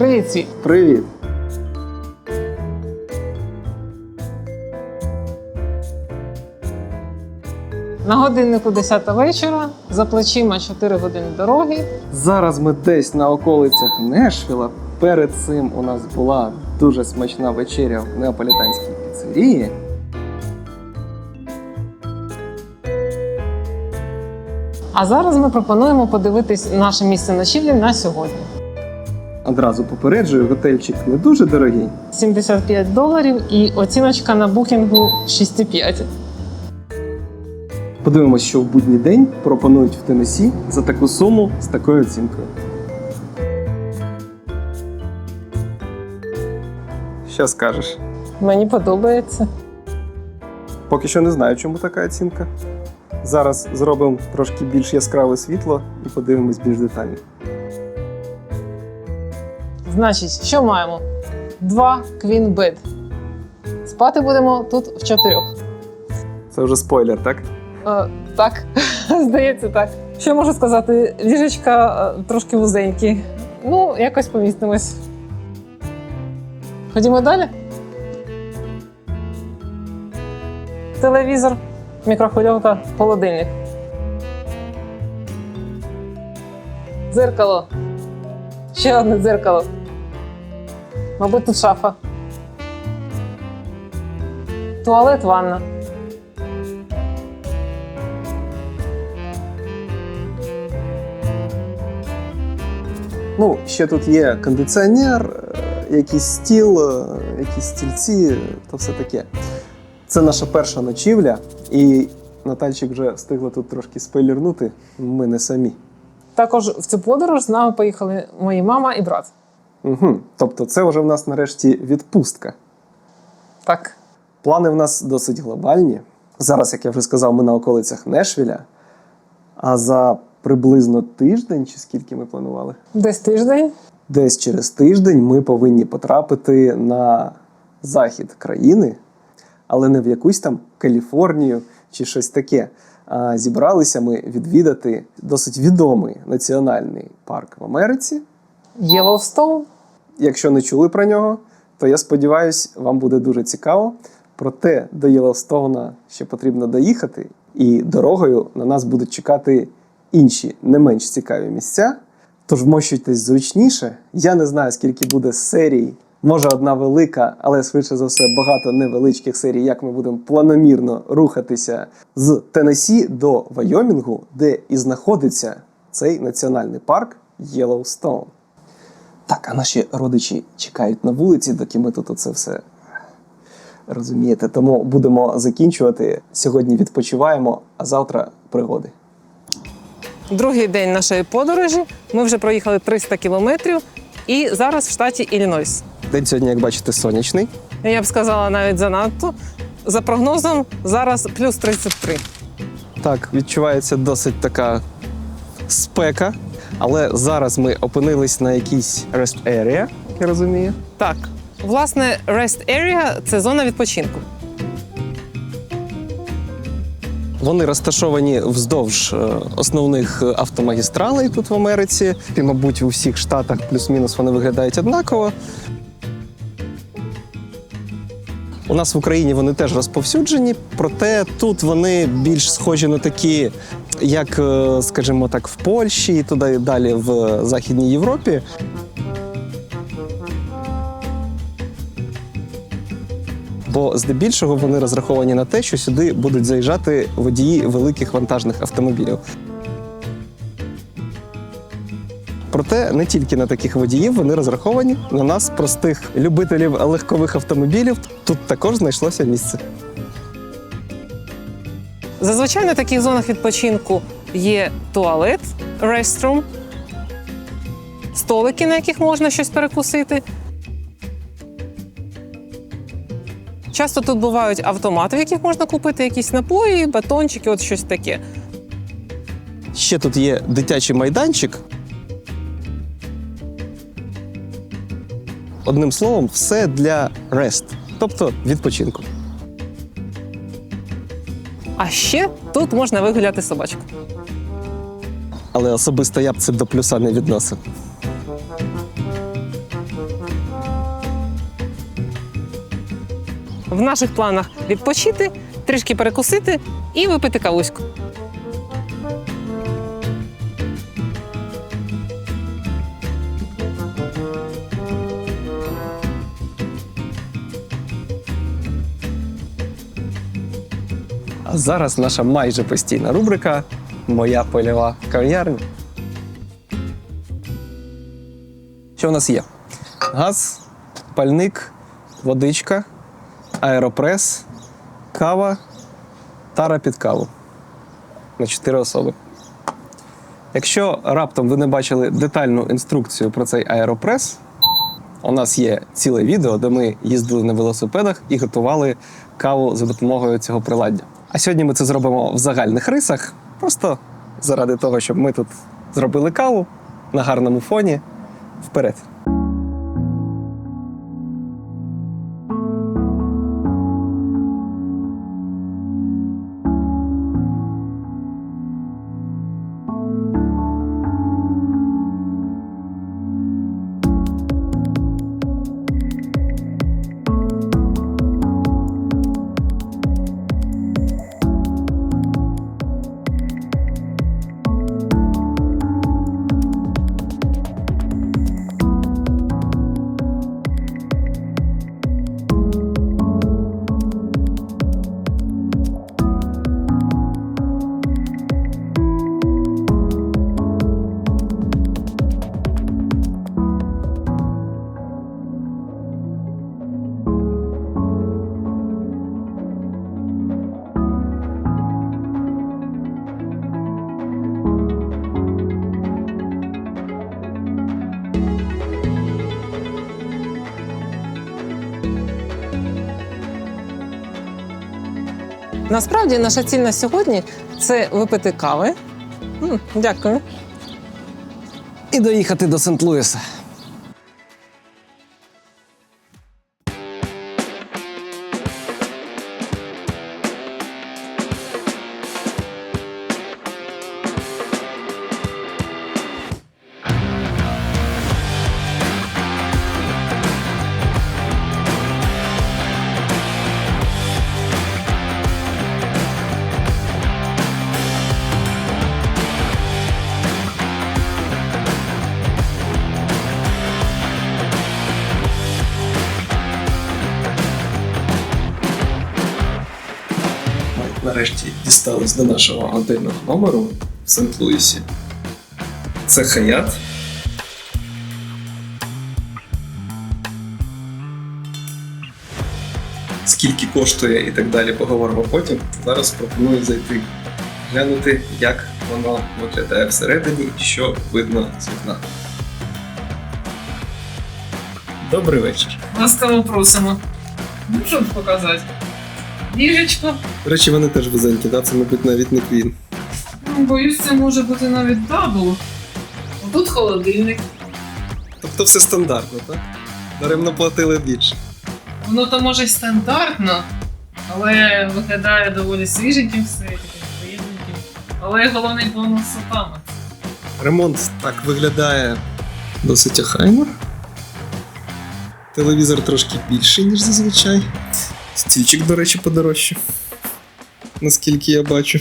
Світ! Привіт! На годиннику 10 вечора, за плечима 4 години дороги. Зараз ми десь на околицях Нешвіла. Перед цим у нас була дуже смачна вечеря в неаполітанській піцерії. А зараз ми пропонуємо подивитись наше місце ночівлі на сьогодні. Одразу попереджую, готельчик не дуже дорогий. 75 доларів і оціночка на букінгу 6,5. Подивимось, що в будній день пропонують в Теннессі за таку суму з такою оцінкою. Що скажеш? Мені подобається. Поки що не знаю, чому така оцінка. Зараз зробимо трошки більш яскраве світло і подивимось більш детально. Значить, що маємо? Два queen bed. Спати будемо тут в чотирьох. Це вже спойлер, так? Е, так, здається, так. Що можу сказати? Ліжечка е, трошки вузенькі. Ну, якось помістимось. Ходімо далі. Телевізор, мікрохвильовка, холодильник. Дзеркало. Ще одне дзеркало. Мабуть, тут шафа. Туалет, ванна. Ну, ще тут є кондиціонер, е, якийсь стіл, е, якісь стільці, то все таке. Це наша перша ночівля, і Натальчик вже встигла тут трошки спойлернути. Ми не самі. Також в цю подорож з нами поїхали мої мама і брат. Угу. Тобто, це вже в нас нарешті відпустка. Так. Плани в нас досить глобальні. Зараз, як я вже сказав, ми на околицях Нешвіля. А за приблизно тиждень, чи скільки ми планували? Десь тиждень. Десь через тиждень ми повинні потрапити на захід країни, але не в якусь там Каліфорнію чи щось таке. А зібралися ми відвідати досить відомий національний парк в Америці. Єлоустоун. Якщо не чули про нього, то я сподіваюся, вам буде дуже цікаво. Проте до Єлоустоуна ще потрібно доїхати, і дорогою на нас будуть чекати інші не менш цікаві місця. Тож вмощуйтесь зручніше. Я не знаю, скільки буде серій. Може, одна велика, але швидше за все багато невеличких серій, як ми будемо планомірно рухатися з Теннессі до Вайомінгу, де і знаходиться цей національний парк Єлоустоун. Так, а наші родичі чекають на вулиці, доки ми тут оце все розумієте. Тому будемо закінчувати. Сьогодні відпочиваємо, а завтра пригоди. Другий день нашої подорожі. Ми вже проїхали 300 кілометрів і зараз в штаті Іллінойс. День сьогодні, як бачите, сонячний. Я б сказала навіть занадто. За прогнозом, зараз плюс 33. Так, відчувається досить така спека. Але зараз ми опинились на якійсь rest area, як я розумію. Так, власне, rest area – це зона відпочинку. Вони розташовані вздовж е, основних е, автомагістралей тут в Америці. І, мабуть, у всіх штатах плюс-мінус вони виглядають однаково. У нас в Україні вони теж розповсюджені, проте тут вони більш схожі на такі, як, е, скажімо так, в Польщі і туди далі в Західній Європі. Бо здебільшого вони розраховані на те, що сюди будуть заїжджати водії великих вантажних автомобілів. Проте не тільки на таких водіїв вони розраховані на нас, простих любителів легкових автомобілів. Тут також знайшлося місце. Зазвичай на таких зонах відпочинку є туалет, restroom, столики, на яких можна щось перекусити. Часто тут бувають автомати, в яких можна купити якісь напої, батончики, от щось таке. Ще тут є дитячий майданчик. Одним словом, все для rest, тобто відпочинку. А ще тут можна вигуляти собачку. Але особисто я б це до плюса не відносив. В наших планах відпочити, трішки перекусити і випити кавуську. Зараз наша майже постійна рубрика Моя польова кав'ярня. Що в нас є? Газ, пальник, водичка, аеропрес, кава, тара під каву на 4 особи. Якщо раптом ви не бачили детальну інструкцію про цей аеропрес, у нас є ціле відео, де ми їздили на велосипедах і готували каву за допомогою цього приладдя. А сьогодні ми це зробимо в загальних рисах, просто заради того, щоб ми тут зробили каву на гарному фоні. Вперед. Насправді наша ціль на сьогодні це випити кави. Дякую. І доїхати до Сент-Луіса. Дістались до нашого готельного номеру в Сент-Луісі. Це Хаят. Скільки коштує і так далі, поговоримо потім. Зараз пропоную зайти, глянути, як воно виглядає всередині і що видно з вікна. Добрий вечір. Ласкаво просимо. Ну, показати? Ліжечко. До речі, вони теж вузенькі, да? це, мабуть, навіть не квін. Ну, боюсь, це може бути навіть дабл. Тут холодильник. Тобто все стандартно, так? Даремно платили більше. Воно то може й стандартно, але виглядає доволі свіженьким все, таким приємненьким. Але головний бонус сатана. Ремонт так виглядає досить охайно. Телевізор трошки більший, ніж зазвичай. Стільчик, до речі, подорожче. Наскільки я бачу.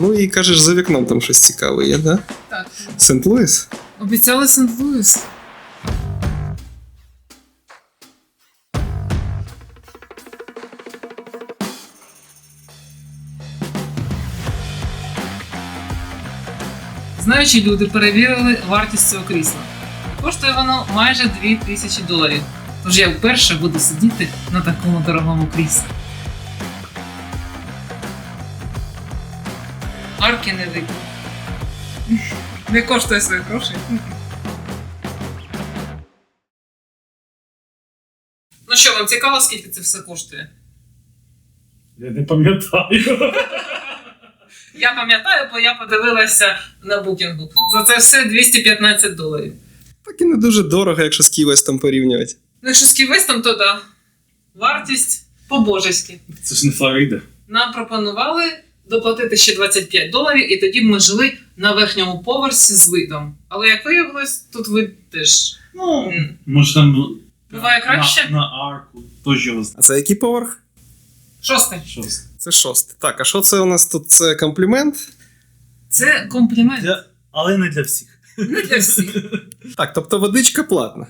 Ну і кажеш, за вікном там щось цікаве є, да? Так. Сент-Луіс? Обіцяли Сент-Луіс. Знаючі люди перевірили вартість цього крісла. Коштує воно майже 2000 доларів. Тож я вперше буду сидіти на такому дорогому кріслі. Арки не видно. Не коштує своїх грошей. Ну що, вам цікаво, скільки це все коштує? Я не пам'ятаю. Я пам'ятаю, бо я подивилася на букінгу. За це все 215 доларів. Так і не дуже дорого, якщо з Києвестом порівнювати. Ну, якщо з ківестом, то да. Вартість по-божеськи. Це ж не Флорида. Нам пропонували доплатити ще 25 доларів, і тоді б ми жили на верхньому поверсі з видом. Але як виявилось, тут вид теж. Ну, може там Буває краще? На, на арку. Тож його А це який поверх? Шосте. щось. Це шостий. Так, а що це у нас тут? Це комплімент? Це комплімент. Для... Але не для всіх. Не для всіх. Так, тобто водичка платна.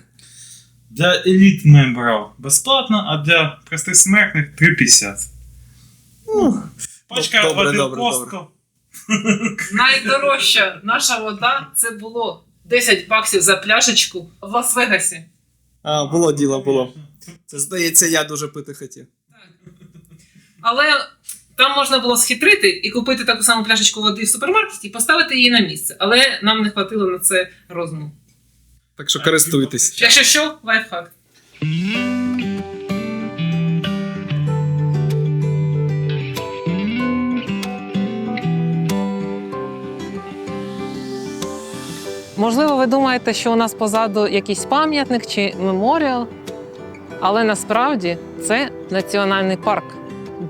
Для еліт мембрів безплатно, а для простих смертних 3,50. Ну, Пачка Добре, води добре, Костко. Найдорожча наша вода це було 10 баксів за пляшечку в Лас-Вегасі. а, було діло, було. Це здається, я дуже пити хотів. Але там можна було схитрити і купити таку саму пляшечку води в супермаркеті і поставити її на місце. Але нам не хватило на це розуму. Так що користуйтесь. Якщо що, лайфхак. Можливо, ви думаєте, що у нас позаду якийсь пам'ятник чи меморіал, але насправді це національний парк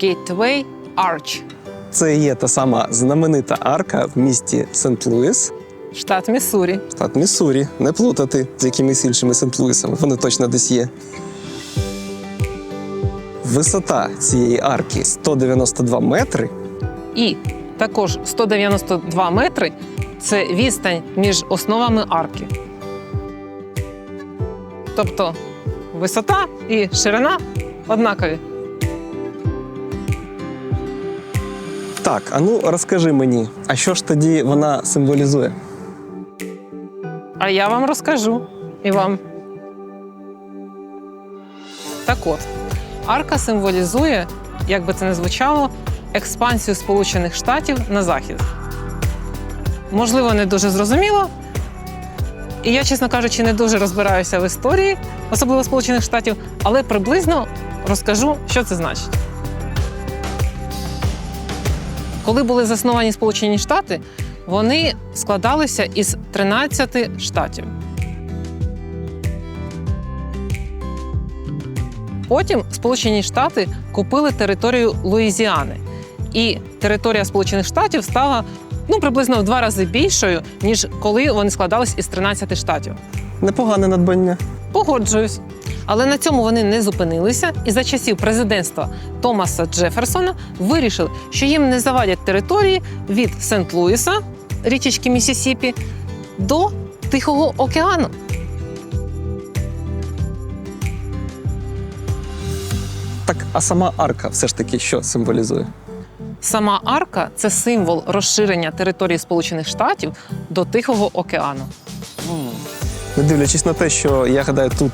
Gateway Arch, Це є та сама знаменита арка в місті Сент-Луіс, штат Міссурі. штат Міссурі. Не плутати з якимись іншими Сент-Луїсами. Вони точно десь є. Висота цієї арки 192 метри. І також 192 метри це відстань між основами арки. Тобто висота і ширина однакові. Так, а ну розкажи мені, а що ж тоді вона символізує? А я вам розкажу і вам. Так от, арка символізує, як би це не звучало, експансію Сполучених Штатів на захід. Можливо, не дуже зрозуміло. І я, чесно кажучи, не дуже розбираюся в історії, особливо Сполучених Штатів, але приблизно розкажу, що це значить. Коли були засновані Сполучені Штати, вони складалися із 13 штатів. Потім Сполучені Штати купили територію Луїзіани, і територія Сполучених Штатів стала ну приблизно в два рази більшою, ніж коли вони складались із 13 штатів. Непогане надбання. Погоджуюсь. Але на цьому вони не зупинилися, і за часів президентства Томаса Джеферсона вирішили, що їм не завадять території від Сент-Луіса, річечки Місісіпі, до Тихого океану. Так, а сама арка все ж таки що символізує? Сама арка це символ розширення території Сполучених Штатів до Тихого океану. Не дивлячись на те, що я гадаю, тут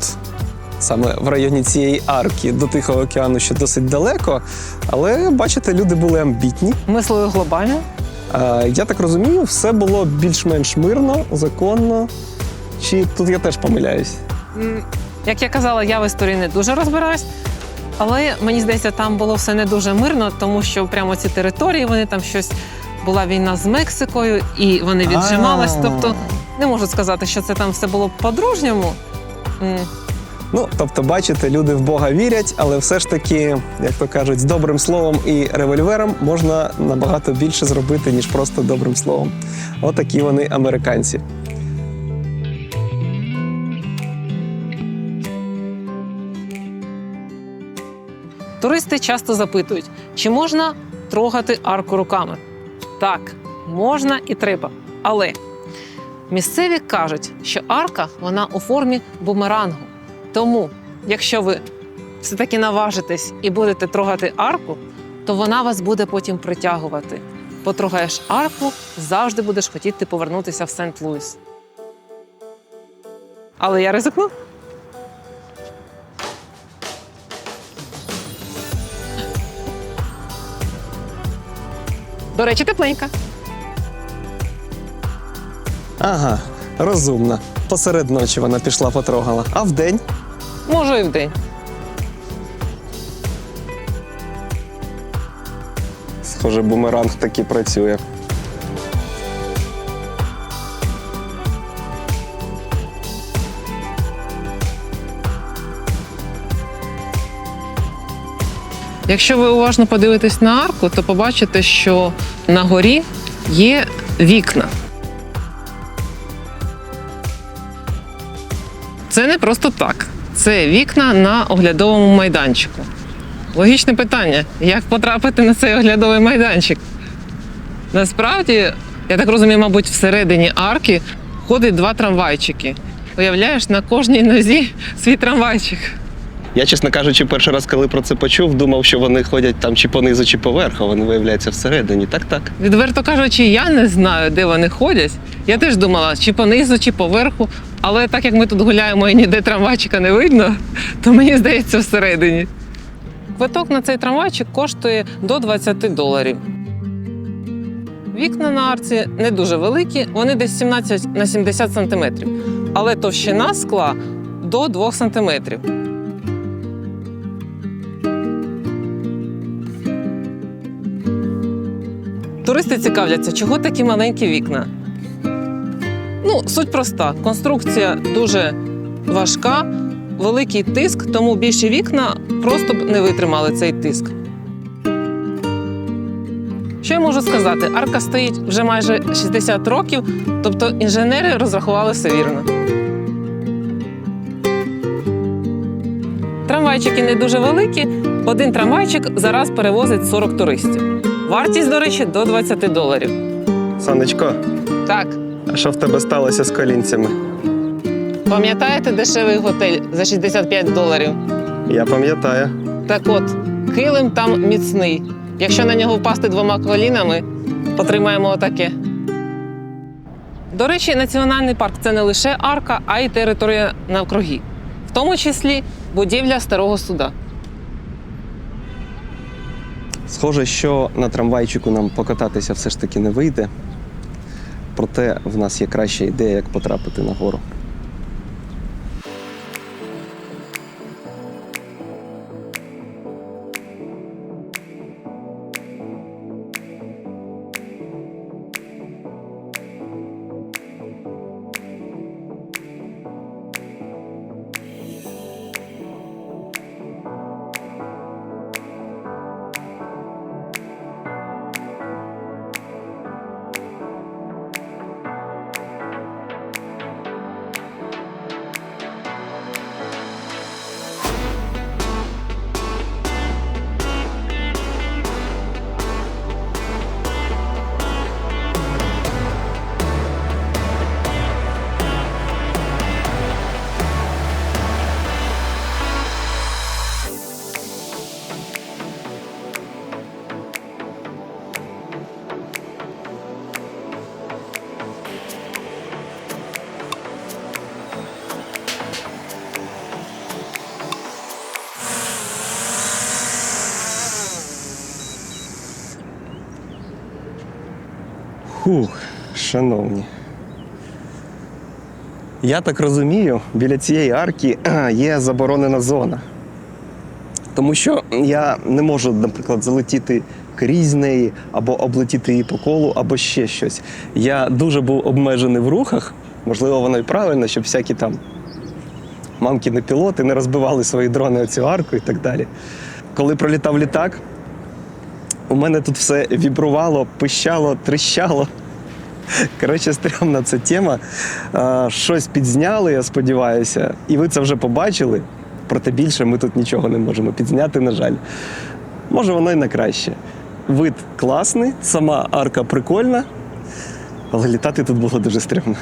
саме в районі цієї арки до Тихого океану ще досить далеко, але бачите, люди були амбітні. Мислою глобально. Е, Я так розумію, все було більш-менш мирно, законно. Чи тут я теж помиляюсь? М, Як я казала, я в історії не дуже розбираюсь. Але мені здається, там було все не дуже мирно, тому що прямо ці території вони там щось була війна з Мексикою, і вони віджимались. Тобто не можу сказати, що це там все було по-дружньому. Ну, тобто, бачите, люди в Бога вірять, але все ж таки, як то кажуть, з добрим словом і револьвером можна набагато більше зробити, ніж просто добрим словом. Отакі вони американці. Туристи часто запитують, чи можна трогати арку руками. Так, можна і треба. Але місцеві кажуть, що арка вона у формі бумерангу. Тому, якщо ви все-таки наважитесь і будете трогати арку, то вона вас буде потім притягувати. Потрогаєш арку, завжди будеш хотіти повернутися в Сент-Луіс. Але я ризикну. До речі, тепленька. Ага, розумна. Посеред ночі вона пішла потрогала. А вдень? Може, і вдень. Схоже, бумеранг таки працює. Якщо ви уважно подивитесь на арку, то побачите, що на горі є вікна. Це не просто так. Це вікна на оглядовому майданчику. Логічне питання: як потрапити на цей оглядовий майданчик? Насправді, я так розумію, мабуть, всередині арки ходить два трамвайчики. Уявляєш, на кожній нозі свій трамвайчик. Я, чесно кажучи, перший раз, коли про це почув, думав, що вони ходять там чи понизу, чи поверху, вони виявляються всередині. Так, так. Відверто кажучи, я не знаю, де вони ходять. Я теж думала, чи понизу, чи поверху. Але так як ми тут гуляємо і ніде трамвайчика не видно, то мені здається всередині. Квиток на цей трамвайчик коштує до 20 доларів. Вікна на арці не дуже великі, вони десь 17 на 70 сантиметрів. Але товщина скла до 2 сантиметрів. Туристи цікавляться, чого такі маленькі вікна. Ну, суть проста. Конструкція дуже важка, великий тиск, тому більші вікна просто б не витримали цей тиск. Що я можу сказати? Арка стоїть вже майже 60 років, тобто інженери розрахували все вірно. Трамвайчики не дуже великі. Один трамвайчик зараз перевозить 40 туристів. Вартість, до речі, до 20 доларів. Санечко, Так, а що в тебе сталося з колінцями? пам'ятаєте дешевий готель за 65 доларів? Я пам'ятаю. Так от, килим там міцний. Якщо на нього впасти двома колінами, отримаємо отаке. До речі, національний парк це не лише арка, а й територія навкруги, в тому числі будівля старого суда. Схоже, що на трамвайчику нам покататися все ж таки не вийде. Проте в нас є краща ідея, як потрапити на гору. Хух, шановні. Я так розумію, біля цієї арки є заборонена зона. Тому що я не можу, наприклад, залетіти крізь неї, або облетіти її по колу, або ще щось. Я дуже був обмежений в рухах. Можливо, воно і правильно, щоб всякі там мамкіни пілоти не розбивали свої дрони о цю арку і так далі. Коли пролітав літак, у мене тут все вібрувало, пищало, тріщало. Коротше, стрімна ця тема. Щось підзняли, я сподіваюся, і ви це вже побачили. Проте більше ми тут нічого не можемо підзняти, на жаль. Може, воно і на краще. Вид класний, сама арка прикольна, але літати тут було дуже стрімно.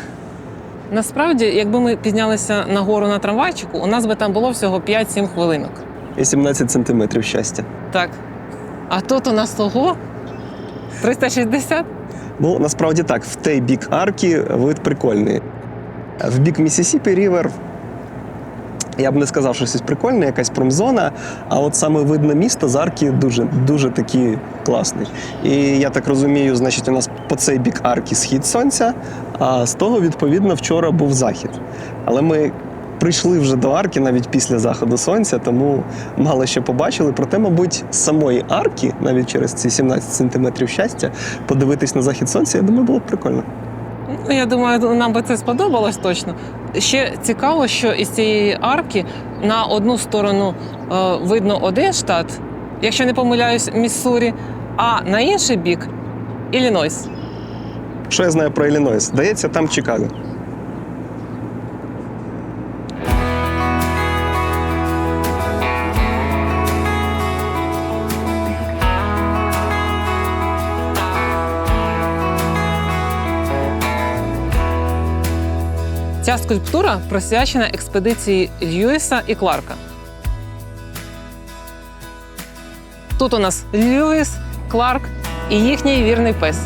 Насправді, якби ми піднялися на гору на трамвайчику, у нас би там було всього 5-7 хвилинок. І 17 сантиметрів щастя. Так. А тут у нас того 360. Ну, насправді так, в той бік арки вид прикольний. В бік Місісіпі Рівер я б не сказав, що щось прикольне, якась промзона, а от саме вид на місто з арки дуже, дуже такий класний. І я так розумію, значить, у нас по цей бік арки схід сонця, а з того, відповідно, вчора був захід. Але ми прийшли вже до арки навіть після заходу сонця, тому мало що побачили. Проте, мабуть, з самої арки, навіть через ці 17 сантиметрів щастя, подивитись на захід сонця, я думаю, було б прикольно. Ну, я думаю, нам би це сподобалось точно. Ще цікаво, що із цієї арки на одну сторону е, видно один штат, якщо не помиляюсь, Міссурі, а на інший бік Іллінойс. Що я знаю про Іллінойс? Здається, там Чикаго. Ця скульптура присвячена експедиції Льюіса і Кларка. Тут у нас Льюіс, Кларк і їхній вірний пес.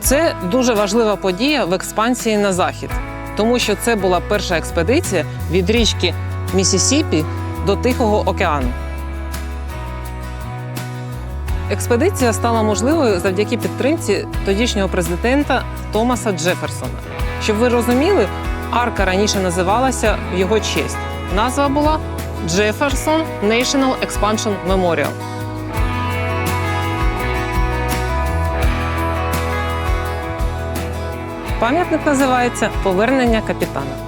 Це дуже важлива подія в експансії на захід, тому що це була перша експедиція від річки Місісіпі до Тихого океану. Експедиція стала можливою завдяки підтримці тодішнього президента Томаса Джеферсона. Щоб ви розуміли, арка раніше називалася в його честь. Назва була Jefferson National Expansion Memorial. Пам'ятник називається Повернення капітана.